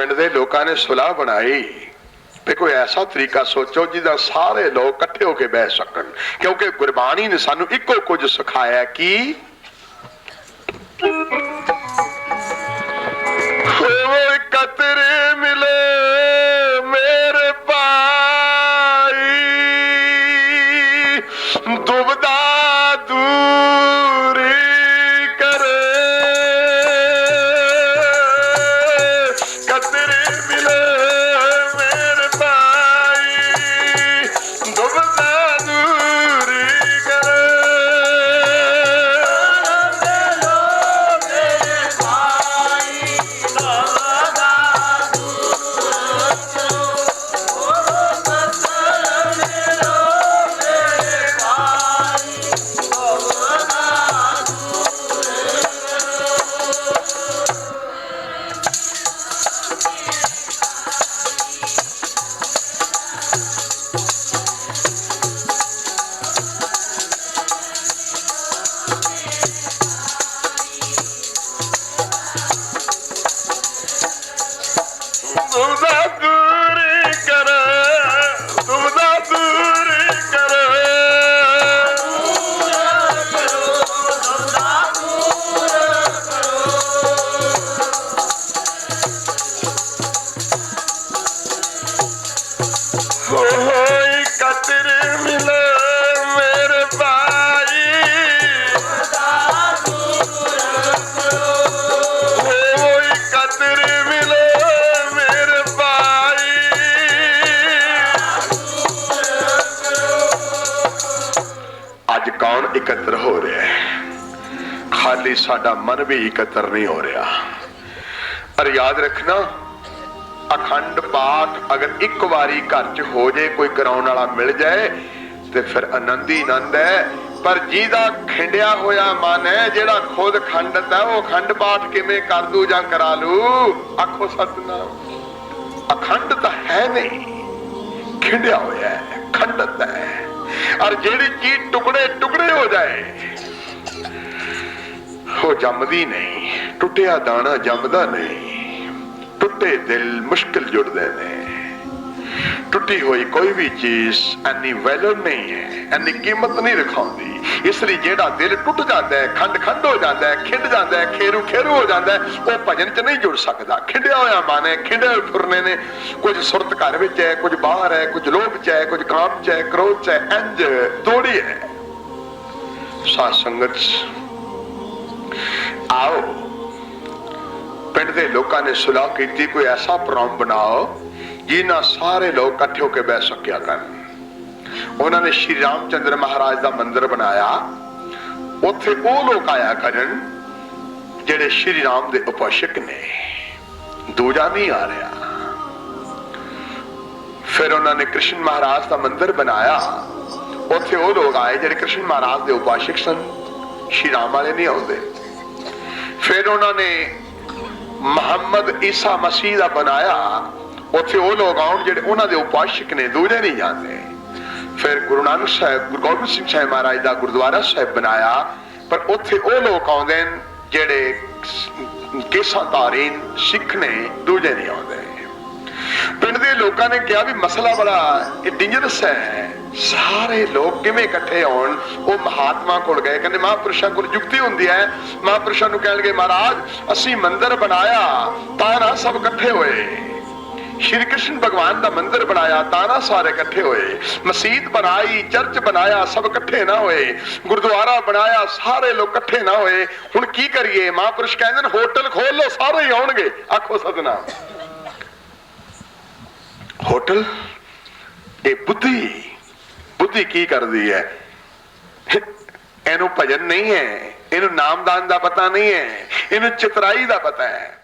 ਪਿੰਡ ਦੇ ਲੋਕਾਂ ਨੇ ਸੁਲਾਹ ਬਣਾਈ ਵੀ ਕੋਈ ਐਸਾ ਤਰੀਕਾ ਸੋਚੋ ਜਿਹਦਾ ਸਾਰੇ ਲੋਕ ਇਕੱਠੇ ਹੋ ਕੇ ਬਹਿ ਸਕਣ। ਕਿਉਂਕਿ ਗੁਰਬਾਣੀ ਨੇ ਸਾਨੂੰ ਇੱਕੋ ਕੁਝ ਸਿਖਾਇਆ ਕਿ ਕਤਰੇ ਦੁਬਦਾ ਦੂਰੀ ਕਰੇ ਦੁਬਦਾ ਦੂਰੀ ਕਰੇ ਹੋਈ ਕਤਰ ਮਿਲੇ ਅੱਜ ਕੌਣ ਇਕੱਤਰ ਹੋ ਰਿਹਾ ਹੈ? ਖਾਲੀ ਸਾਡਾ ਮਨ ਵੀ ਇਕੱਤਰ ਨਹੀਂ ਹੋ ਰਿਹਾ। ਪਰ ਯਾਦ ਰੱਖਣਾ, ਅਖੰਡ ਪਾਠ ਅਗਰ ਇੱਕ ਵਾਰੀ ਘਰ 'ਚ ਹੋ ਜੇ, ਕੋਈ ਕਰਾਉਣ ਵਾਲਾ ਮਿਲ ਜਾਏ, ਤੇ ਫਿਰ ਆਨੰਦ ਹੀ ਆਨੰਦ ਹੈ। ਪਰ ਜਿਹਦਾ ਖਿੰਡਿਆ ਹੋਇਆ ਮਨ ਹੈ, ਜਿਹੜਾ ਖੁਦ ਖੰਡਤ ਹੈ ਉਹ ਅਖੰਡ ਪਾਠ ਕਿਵੇਂ ਕਰ ਦੂ ਜਾਂ ਕਰਾ ਲੂ? ਆਖੋ ਸਤਨਾਮ। ਅਖੰਡ ਤਾਂ ਹੈ ਨਹੀਂ। ਖਿੰਡਿਆ ਹੋਇਆ ਹੈ, ਖੰਡਤ ਹੈ। ਔਰ ਜਿਹੜੀ ਚੀਜ਼ ਟੁਕੜੇ ਟੁਕੜੇ ਹੋ ਜਾਏ, ਉਹ ਜੰਮਦੀ ਨਹੀਂ, ਟੁੱਟਿਆ ਦਾਣਾ ਜੰਮਦਾ ਨਹੀਂ, ਟੁੱਟੇ ਦਿਲ ਮੁਸ਼ਕਿਲ ਜੁੜਦੇ ਨੇ। ਟੁੱਟੀ ਹੋਈ ਕੋਈ ਵੀ ਚੀਜ਼ ਐਨੀ ਵੈਲਿਊ ਨਹੀਂ ਹੈ ਐਨੀ ਕੀਮਤ ਨਹੀਂ ਰਖਾਉਂਦੀ ਇਸ ਲਈ ਜਿਹੜਾ ਦਿਲ ਟੁੱਟ ਜਾਂਦਾ ਹੈ ਖੰਡ ਖੰਡ ਹੋ ਜਾਂਦਾ ਹੈ, ਖਿੰਡ ਜਾਂਦਾ ਹੈ ਖੇਰੂ ਖੇਰੂ ਹੋ ਜਾਂਦਾ ਹੈ, ਉਹ ਭਜਨ 'ਚ ਨਹੀਂ ਜੁੜ ਸਕਦਾ। ਖਿੰਡਿਆ ਹੋਇਆ ਮਨ ਹੈ, ਖਿੰਡੇ ਫੁਰਨੇ ਨੇ। ਕੁਝ ਸੁਰਤ ਘਰ ਵਿੱਚ ਹੈ, ਕੁਝ ਬਾਹਰ ਹੈ, ਕੁਝ ਲੋਭ 'ਚ ਹੈ, ਕੁਝ ਕਾਮ 'ਚ ਹੈ, ਕ੍ਰੋਧ 'ਚ ਹੈ, ਇੰਜ ਤੋੜੀ ਹੈ। ਸਾਧ ਸੰਗਤ, ਆਓ, ਪਿੰਡ ਦੇ ਲੋਕਾਂ ਨੇ ਸੁਲਾਹ ਕੀਤੀ, ਕੋਈ ਐਸਾ ਪ੍ਰੋਗਰਾਮ ਬਣਾਓ ਜਿਨ੍ਹਾਂ ਸਾਰੇ ਲੋਕ ਇਕੱਠੇ ਹੋ ਕੇ ਬਹਿ ਸਕਿਆ ਕਰਨ। ਉਹਨਾਂ ਨੇ ਸ਼੍ਰੀ ਰਾਮਚੰਦਰ ਮਹਾਰਾਜ ਦਾ ਮੰਦਿਰ ਬਣਾਇਆ। ਉੱਥੇ ਉਹ ਲੋਕ ਆਇਆ ਕਰਨ ਜਿਹੜੇ ਸ਼੍ਰੀ ਰਾਮ ਦੇ ਉਪਾਸ਼ਕ ਨੇ। ਦੂਜਾ ਨਹੀਂ ਆ ਰਿਹਾ। ਫਿਰ ਉਹਨਾਂ ਨੇ ਕ੍ਰਿਸ਼ਨ ਮਹਾਰਾਜ ਦਾ ਮੰਦਿਰ ਬਣਾਇਆ। ਉੱਥੇ ਉਹ ਲੋਕ ਆਏ ਜਿਹੜੇ ਕ੍ਰਿਸ਼ਨ ਮਹਾਰਾਜ ਦੇ ਉਪਾਸ਼ਕ ਸਨ। ਸ਼੍ਰੀ ਰਾਮ ਵਾਲੇ ਨਹੀਂ ਆਉਂਦੇ। ਫਿਰ ਉਹਨਾਂ ਨੇ ਮੁਹੰਮਦ ਈਸਾ ਮਸੀਹ ਦਾ ਬਣਾਇਆ। ਉੱਥੇ ਉਹ ਲੋਕ ਆਉਣ ਜਿਹੜੇ ਉਹਨਾਂ ਦੇ ਉਪਾਸ਼ਕ ਨੇ, ਦੂਜੇ ਨਹੀਂ ਜਾਂਦੇ। ਫਿਰ ਗੁਰੂ ਨਾਨਕ ਸਾਹਿਬ, ਗੁਰੂ ਗੋਬਿੰਦ ਸਿੰਘ ਸਾਹਿਬ ਮਹਾਰਾਜ ਦਾ ਗੁਰਦੁਆਰਾ ਸਾਹਿਬ ਬਣਾਇਆ, ਪਰ ਉੱਥੇ ਉਹ ਲੋਕ ਆਉਂਦੇ ਨੇ ਜਿਹੜੇ ਕੇਸਾਂ ਤਾਰੀਨ ਸਿੱਖ ਨੇ, ਦੂਜੇ ਨਹੀਂ ਆਉਂਦੇ। ਪਿੰਡ ਦੇ ਲੋਕਾਂ ਨੇ ਕਿਹਾ ਵੀ ਮਸਲਾ ਬੜਾ ਇਹ ਡੇਂਜਰਸ ਹੈ। ਸਾਰੇ ਲੋਕ ਕਿਵੇਂ ਇਕੱਠੇ ਹੋਣ? ਉਹ ਮਹਾਤਮਾ ਕੋਲ ਗਏ, ਕਹਿੰਦੇ ਮਹਾਂਪੁਰਸ਼ਾਂ ਕੋਲ ਯੁਕਤੀ ਹੁੰਦੀ ਹੈ। ਮਹਾਂਪੁਰਸ਼ਾਂ ਨੂੰ ਕਹਿਣਗੇ, ਮਹਾਰਾਜ, ਅਸੀਂ ਮੰਦਿਰ ਬਣਾਇਆ ਤਾਂ ਨਾ ਸਭ ਇਕੱਠੇ ਹੋਏ। ਸ਼੍ਰੀ ਕ੍ਰਿਸ਼ਨ ਭਗਵਾਨ ਦਾ ਮੰਦਿਰ ਬਣਾਇਆ ਤਾਂ ਨਾ ਸਾਰੇ ਇਕੱਠੇ ਹੋਏ। ਮਸਜਿਦ ਬਣਾਈ, ਚਰਚ ਬਣਾਇਆ, ਸਭ ਇਕੱਠੇ ਨਾ ਹੋਏ। ਗੁਰਦੁਆਰਾ ਬਣਾਇਆ, ਸਾਰੇ ਲੋਕ ਇਕੱਠੇ ਨਾ ਹੋਏ। ਹੁਣ ਕੀ ਕਰੀਏ? ਮਹਾਂਪੁਰਸ਼ ਕਹਿੰਦੇ ਨੇ, ਹੋਟਲ ਖੋਲ ਲਓ, ਸਾਰੇ ਹੀ ਆਉਣਗੇ। ਆਖੋ ਸਤਨਾਮ। ਹੋਟਲ? ਇਹ ਬੁੱਧੀ। ਬੁੱਧੀ ਕੀ ਕਰਦੀ ਹੈ? ਇਹਨੂੰ ਭਜਨ ਨਹੀਂ ਹੈ। ਇਹਨੂੰ ਨਾਮਦਾਨ ਦਾ ਪਤਾ ਨਹੀਂ ਹੈ। ਇਹਨੂੰ ਚਤਰਾਈ ਦਾ ਪਤਾ ਹੈ।